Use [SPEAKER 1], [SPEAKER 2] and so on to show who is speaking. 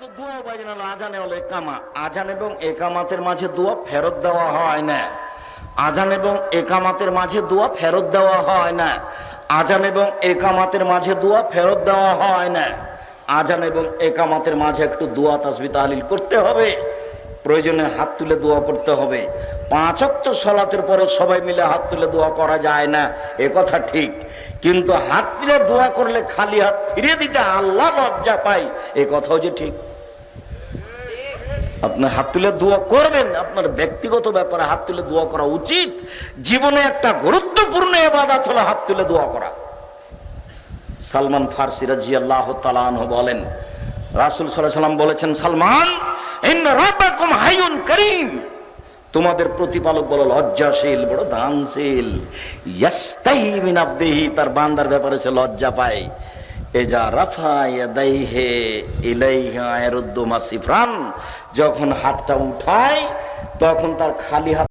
[SPEAKER 1] তো দোয়া বাইজান হলো আজানে হলো একামা। আজান এবং একামাতের মাঝে দোয়া ফেরত দেওয়া হয় না। আজান এবং একামাতের মাঝে দোয়া ফেরত দেওয়া হয় না। আজান এবং একামাতের মাঝে দোয়া ফেরত দেওয়া হয় না। আজান এবং একামাতের মাঝে একটু দোয়া তাসবি তাহলিল করতে হবে। প্রয়োজনে হাত তুলে দোয়া করতে হবে। পাঁচ সলাতের পরে সবাই মিলে হাত তুলে দোয়া করা যায় না, এ কথা ঠিক। কিন্তু হাত তুলে দোয়া করলে খালি হাত ফিরে দিতে আল্লাহ লজ্জা পাই এ কথাও যে ঠিক। আপনি হাত তুলে দোয়া করবেন, আপনার ব্যক্তিগত ব্যাপারে হাত তুলে দোয়া করা উচিত। জীবনে একটা গুরুত্বপূর্ণ এবাদাত হলো হাত তুলে দোয়া করা। সালমান ফার্সি রাজি আল্লাহ তালাহ বলেন, রাসুল সাল্লাম বলেছেন, সালমান হাইয়ুন করিম। তোমাদের প্রতিপালক বড় লজ্জাশীল, বড় দানশীল। তার বান্দার ব্যাপারে সে লজ্জা পায়। এজা রাফা ইয়াদাইহে ইলাইহা ইয়ারুদ্দু মাসিফরান। যখন হাতটা উঠায় তখন তার খালি হাত